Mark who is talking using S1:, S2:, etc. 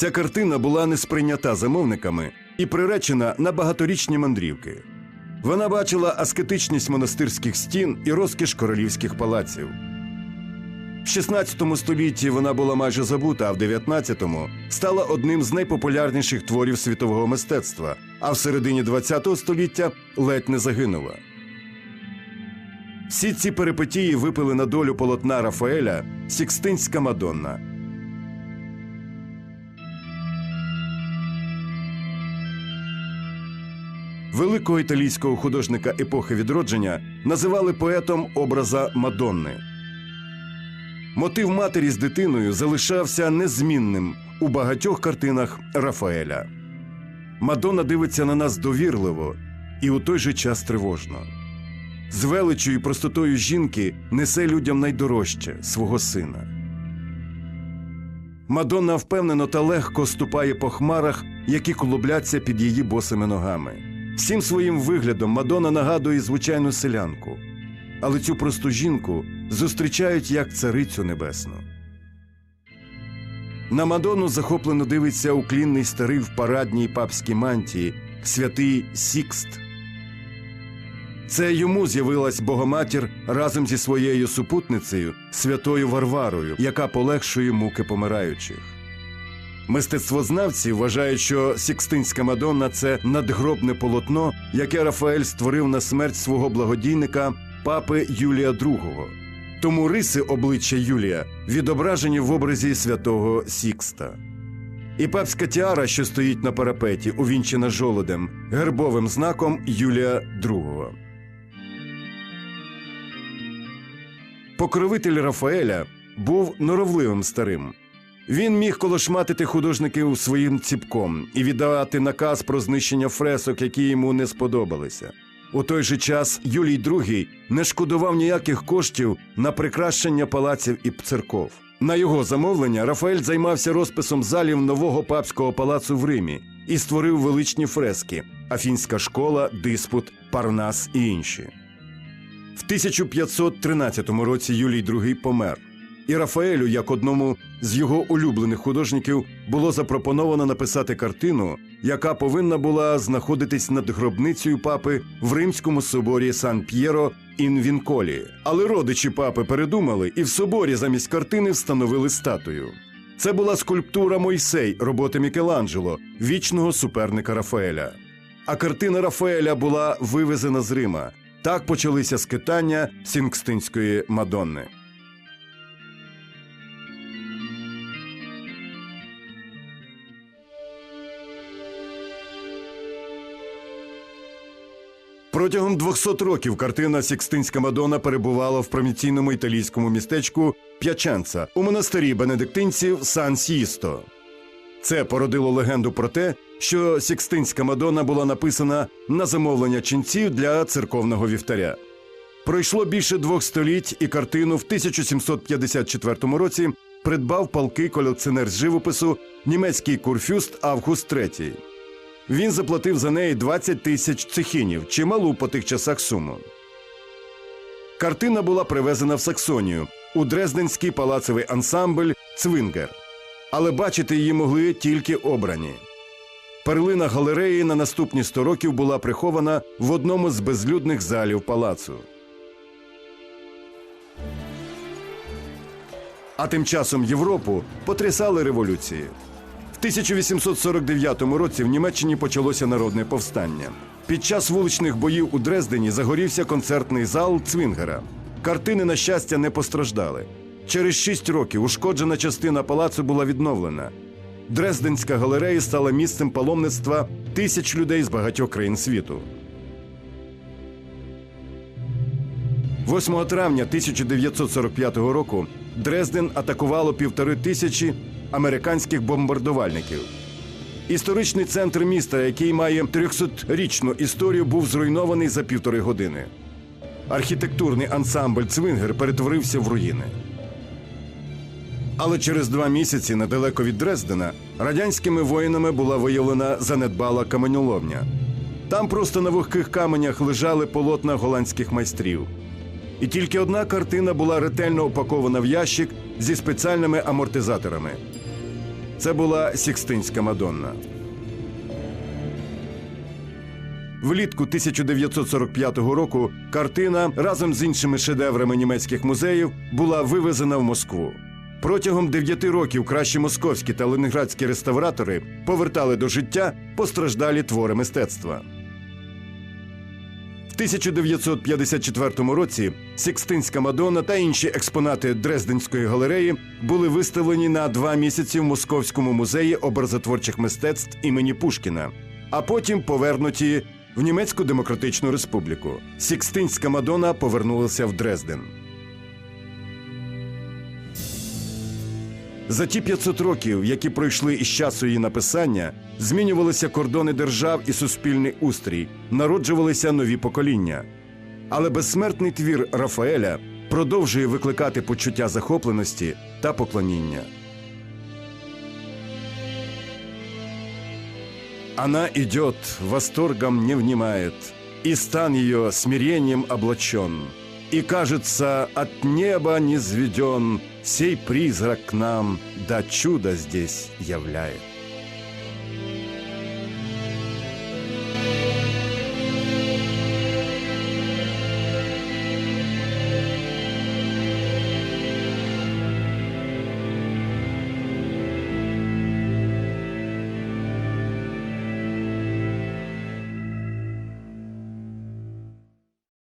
S1: Ця картина була не сприйнята замовниками і приречена на багаторічні мандрівки. Вона бачила аскетичність монастирських стін і розкіш королівських палаців. В 16 столітті вона була майже забута, а в 19-му стала одним з найпопулярніших творів світового мистецтва, а в середині 20 століття ледь не загинула. Всі ці перипетії випили на долю полотна Рафаеля Сікстинська Мадонна. Великого італійського художника епохи відродження називали поетом образа Мадонни. Мотив матері з дитиною залишався незмінним у багатьох картинах Рафаеля. Мадонна дивиться на нас довірливо і у той же час тривожно. З величою і простотою жінки несе людям найдорожче свого сина. Мадонна впевнено та легко ступає по хмарах, які колобляться під її босими ногами. Всім своїм виглядом Мадонна нагадує звичайну селянку, але цю просту жінку зустрічають як царицю небесну. На Мадонну захоплено дивиться уклінний старий в парадній папській мантії, святий Сікст. Це йому з'явилась Богоматір разом зі своєю супутницею, святою Варварою, яка полегшує муки помираючих. Мистецтвознавці вважають, що Сікстинська Мадонна це надгробне полотно, яке Рафаель створив на смерть свого благодійника папи Юлія II. Тому риси обличчя Юлія відображені в образі святого Сікста. І папська тіара, що стоїть на парапеті, увінчена жолодем, гербовим знаком Юлія II. Покровитель Рафаеля був норовливим старим. Він міг колошматити художників своїм ціпком і віддавати наказ про знищення фресок, які йому не сподобалися. У той же час Юлій II не шкодував ніяких коштів на прикрашення палаців і церков. На його замовлення Рафаель займався розписом залів нового папського палацу в Римі і створив величні фрески: Афінська школа, диспут, Парнас і інші. В 1513 році Юлій II помер, і Рафаелю, як одному з його улюблених художників, було запропоновано написати картину, яка повинна була знаходитись над гробницею папи в Римському соборі Сан П'єро ін Вінколі. Але родичі папи передумали і в соборі замість картини встановили статую. Це була скульптура Мойсей роботи Мікеланджело, вічного суперника Рафаеля. А картина Рафаеля була вивезена з Рима. Так почалися скитання Сінгстинської Мадонни. Протягом 200 років картина Сікстинська Мадонна перебувала в провінційному італійському містечку П'яченца у монастирі бенедиктинців Сан Сісто. Це породило легенду про те, що Сікстинська Мадонна була написана на замовлення ченців для церковного вівтаря. Пройшло більше двох століть, і картину в 1754 році придбав палкий колекціонер з живопису німецький курфюст Август III. Він заплатив за неї 20 тисяч цехінів, чималу по тих часах суму. Картина була привезена в Саксонію у Дрезденський палацевий ансамбль Цвингер. Але бачити її могли тільки обрані. Перлина галереї на наступні 100 років була прихована в одному з безлюдних залів палацу. А тим часом Європу потрясали революції. В 1849 році в Німеччині почалося народне повстання. Під час вуличних боїв у Дрездені загорівся концертний зал Цвінгера. Картини, на щастя, не постраждали. Через шість років ушкоджена частина палацу була відновлена. Дрезденська галерея стала місцем паломництва тисяч людей з багатьох країн світу. 8 травня 1945 року Дрезден атакувало півтори тисячі американських бомбардувальників. Історичний центр міста, який має 300-річну історію, був зруйнований за півтори години. Архітектурний ансамбль Цвингер перетворився в руїни. Але через два місяці недалеко від Дрездена радянськими воїнами була виявлена занедбала каменоломня. Там просто на вогких каменях лежали полотна голландських майстрів. І тільки одна картина була ретельно упакована в ящик зі спеціальними амортизаторами. Це була Сікстинська Мадонна. Влітку 1945 року картина разом з іншими шедеврами німецьких музеїв була вивезена в Москву. Протягом дев'яти років кращі московські та ленінградські реставратори повертали до життя постраждалі твори мистецтва. В 1954 році Сікстинська Мадонна та інші експонати Дрезденської галереї були виставлені на два місяці в Московському музеї образотворчих мистецтв імені Пушкіна, а потім повернуті в Німецьку Демократичну Республіку. Сікстинська Мадонна повернулася в Дрезден. За ті 500 років, які пройшли із часу її написання, змінювалися кордони держав і суспільний устрій, народжувалися нові покоління. Але безсмертний твір Рафаеля продовжує викликати почуття захопленості та поклоніння. Она идет, восторгом не внимает, и стан ее смирением облачен. И, кажется, от неба низведен сей призрак к нам, да чудо здесь являет.